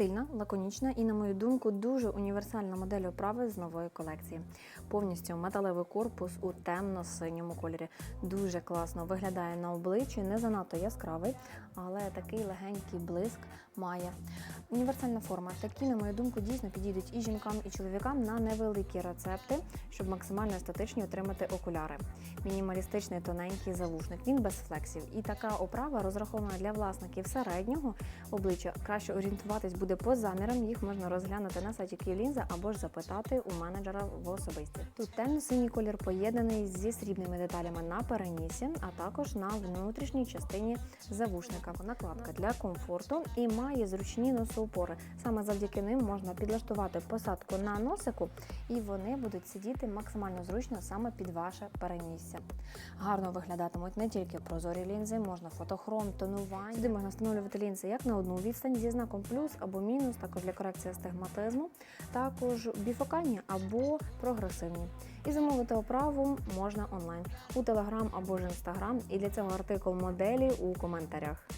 Стильна, лаконічна і, на мою думку, дуже універсальна модель оправи з нової колекції. Повністю металевий корпус у темно-синьому кольорі. Дуже класно виглядає на обличчі, не занадто яскравий, але такий легенький блиск має. Універсальна форма. Такі, на мою думку, дійсно підійдуть і жінкам, і чоловікам на невеликі рецепти, щоб максимально естетичні отримати окуляри. Мінімалістичний тоненький завушник. Він без флексів. І така оправа розрахована для власників середнього обличчя. Краще орієнтуватись буде по замірам. Їх можна розглянути на сайті Київлінза або ж запитати у менеджера в особисті. Тут темно-синій колір поєднаний зі срібними деталями на перенісі, а також на внутрішній частині завушника. Накладка для комфорту і має зручні носоупори. Саме завдяки ним можна підлаштувати посадку на носику, і вони будуть сидіти максимально зручно саме під ваше перенісся. Гарно виглядатимуть не тільки прозорі лінзи, можна фотохром, тонування. Сюди можна встановлювати лінзи як на одну відстань зі знаком плюс або мінус, також для корекції астигматизму, також біфокальні або прогресивні. І замовити оправу можна онлайн у Телеграм або ж Інстаграм. І для цього артикул моделі у коментарях.